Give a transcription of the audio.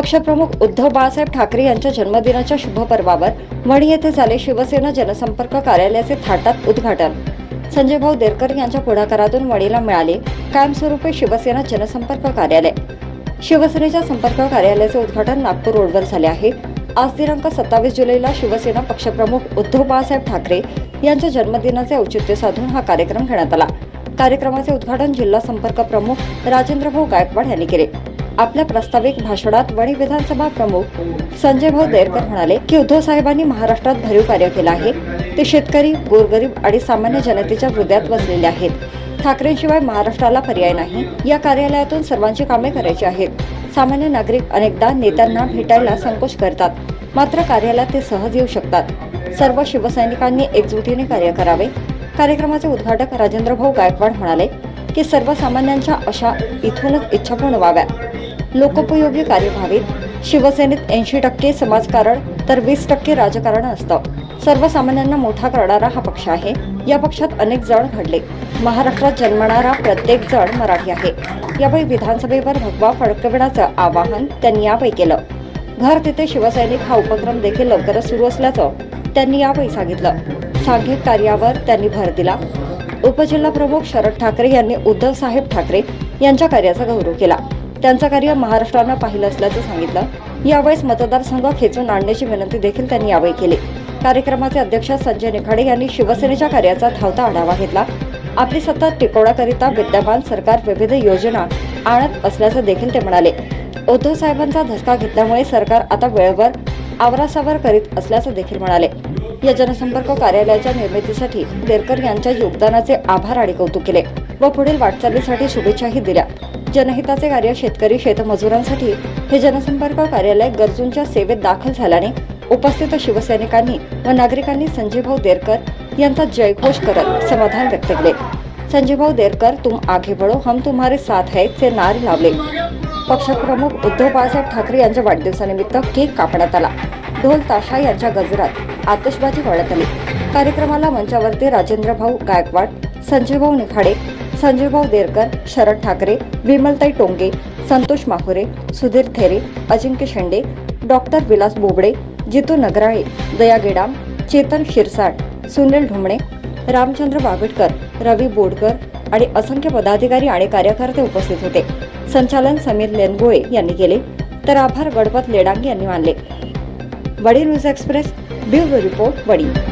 पक्षप्रमुख उद्धव बाळासाहेब ठाकरे यांच्या जन्मदिनाच्या शुभपर्वावर वणी येथे झाले शिवसेना जनसंपर्क कार्यालयाचे थाटात उद्घाटन. संजय भाऊ देरकर यांच्या पुढाकारातून वणीला मिळाले कायमस्वरूपी शिवसेना जनसंपर्क कार्यालय. शिवसेनेच्या संपर्क कार्यालयाचे उद्घाटन नागपूर रोडवर झाले आहे. आज दिनांक सत्तावीस जुलैला शिवसेना पक्षप्रमुख उद्धव बाळासाहेब ठाकरे यांच्या जन्मदिनाचे औचित्य साधून हा कार्यक्रम घेण्यात आला. कार्यक्रमाचे उद्घाटन जिल्हा संपर्क प्रमुख राजेंद्रभाऊ गायकवाड यांनी केले. आपल्या प्रास्ताविक भाषणात वणी विधानसभा प्रमुख संजय भाऊ देरकर म्हणाले की उद्धव साहेबांनी महाराष्ट्रात भरीव कार्य केलं आहे. ते शेतकरी गोरगरीब आणि सामान्य जनतेच्या हृदयात वसलेले आहेत. ठाकरेंशिवाय महाराष्ट्राला पर्याय नाही. या कार्यालयातून सर्वांची कामे करायची आहेत. सामान्य नागरिक अनेकदा नेत्यांना भेटायला संकोच करतात. मात्र कार्यालयात ते सहज येऊ शकतात. सर्व शिवसैनिकांनी एकजुटीने कार्य करावे. कार्यक्रमाचे उद्घाटक राजेंद्र भाऊ गायकवाड म्हणाले की सर्वसामान्यांच्या अशा इथूनच इच्छा पूर्ण व्हाव्या. लोकोपयोगी कार्य व्हावीत शिवसेनेत ऐंशी टक्के समाजकारण तर वीस टक्के राजकारण असतं. सर्वसामान्यांना मोठा करणारा हा पक्ष आहे. या पक्षात अनेक जण घडले. महाराष्ट्रात जन्मणारा प्रत्येक जण मराठी आहे. यावेळी विधानसभेवर भगवा फडकविण्याचं आवाहन त्यांनी यावेळी केलं. घर तिथे शिवसैनिक हा उपक्रम देखील लवकरच सुरू असल्याचं त्यांनी यावेळी सांगितलं. सांघिक कार्यावर त्यांनी भर दिला. उपजिल्हा प्रमुख शरद ठाकरे यांनी उद्धव साहेब ठाकरे यांच्या कार्याचा गौरव केला. त्यांचं कार्य महाराष्ट्रानं पाहिलं असल्याचं सांगितलं. यावेळेस मतदारसंघ खेचून आणण्याची विनंती देखील त्यांनी यावेळी केली. कार्यक्रमाचे अध्यक्ष संजय निखाडे यांनी शिवसेनेच्या कार्याचा धावता आढावा घेतला. आपली सत्ता टिकवण्याकरिता विद्यमान सरकार विविध योजना आणत असल्याचं देखील ते म्हणाले. उद्धव साहेबांचा धसका घेतल्यामुळे सरकार आता वेळेवर आवरासावर करीत असल्याचं देखील म्हणाले. या जनसंपर्क कार्यालयाच्या निर्मितीसाठी देरकर यांच्या योगदानाचे आभार आणि कौतुक केले व पुढील वाटचालीसाठी शुभेच्छाही दिल्या. जनहिताचे कार्य शेतकरी शेतमजुरांसाठी हे जनसंपर्क कार्यालय गरजूंच्या सेवेत दाखल झाल्याने उपस्थित शिवसैनिकांनी व नागरिकांनी संजयभाऊ देरकर यांचा जयघोष करत समाधान व्यक्त केले. संजयभाऊ देरकर तुम आगे बढो हम तुम्हारे साथ है चे नारे लावले. पक्षप्रमुख उद्धव बाळासाहेब ठाकरे यांच्या वाढदिवसानिमित्त केक कापण्यात आला. ढोल ताशा यांच्या गजरात आतषबाजी वाढत आली. कार्यक्रमाला मंचावरती राजेंद्रभाऊ गायकवाड संजयभाऊ निखाडे संजयभाऊ देरकर शरद ठाकरे विमलताई टोंगे संतोष माहुरे सुधीर थेरे अजिंक्य शेंडे डॉक्टर विलास बोबडे जितू नगराळे दया गेडाम चेतन शिरसाट सुनील ढुमणे रामचंद्र बागटकर रवी बोडकर आणि असंख्य पदाधिकारी आणि कार्यकर्ते उपस्थित होते. संचालन समीर लेनगोळे यांनी केले. तर आभार गणपत लेडांगे यांनी मानले. वडी न्यूज एक्सप्रेस બ્યુરો રિપોર્ટ વડી